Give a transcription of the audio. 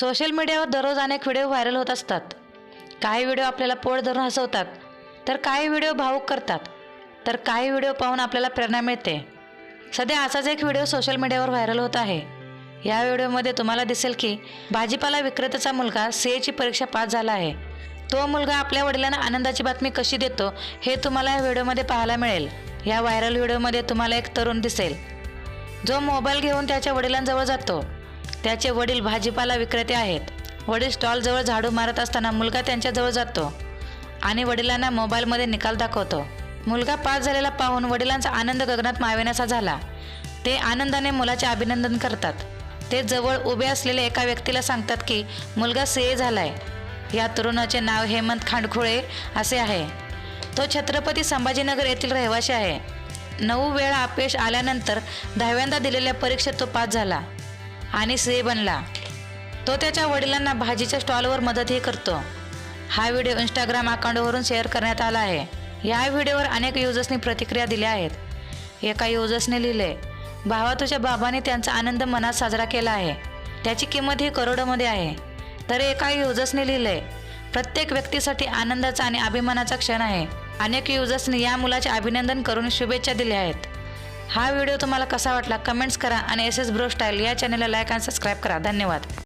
Social मीडियावर दररोज अनेक व्हिडिओ व्हायरल होत असतात. काही व्हिडिओ आपल्याला पोळ धरून हसवतात. तर काही व्हिडिओ भावूक करतात. तर काही व्हिडिओ पाहून आपल्याला प्रेरणा मिळते. सध्या असाच एक व्हिडिओ सोशल मीडियावर व्हायरल होत आहे. या व्हिडिओमध्ये तुम्हाला दिसेल की भाजीपाला विक्रेत्याचा मुलगा सीएची परीक्षा पास झाला आहे. तो मुलगा आपल्या वडिलांना आनंदाची बातमी कशी देतो हे तुम्हाला या व्हिडिओमध्ये पाहायला मिळेल. या व्हायरल व्हिडिओमध्ये तुम्हाला एक तरुण दिसेल. जो मोबाईल घेऊन त्याच्या वडिलांजवळ जातो. त्याचे वडील भाजीपाला विक्रेते आहेत. वडील स्टॉलजवळ झाडू मारत असताना मुलगा त्यांच्याजवळ जातो आणि वडिलांना मोबाईलमध्ये निकाल दाखवतो. मुलगा पास झालेला पाहून वडिलांचा आनंद गगनात मावेनासा झाला. ते आनंदाने मुलाचे अभिनंदन करतात. ते जवळ उभे असलेल्या एका व्यक्तीला सांगतात की मुलगा सी ए झालाय. या तरुणाचे नाव हेमंत खांडखोळे असे आहे. तो छत्रपती संभाजीनगर येथील रहिवासी आहे. नऊ वेळा अपयश आल्यानंतर दहाव्यांदा दिलेल्या परीक्षेत तो पास झाला. आणि सी बनला. तो त्याच्या वडिलांना भाजीच्या स्टॉलवर मदतही करतो. हा व्हिडिओ इंस्टाग्राम अकाउंटवरून शेअर करण्यात आला आहे. या व्हिडिओवर अनेक युजर्सनी प्रतिक्रिया दिल्या आहेत. एका युजर्सने लिहिले भावा तुझ्या बाबाने त्यांचा आनंद मनात साजरा केला आहे. त्याची किंमत ही करोडोमध्ये आहे. तर एका युजर्सने लिहिले प्रत्येक व्यक्तीसाठी आनंदाचा आणि अभिमानाचा क्षण आहे. अनेक युजर्सनी या मुलाचे अभिनंदन करून शुभेच्छा दिल्या आहेत. हा व्हिडिओ तुम्हाला कसा वाटला कमेंट्स करा आणि एस एस ब्रो स्टाईल या चॅनलला लाईक आणि सबस्क्राईब करा. धन्यवाद.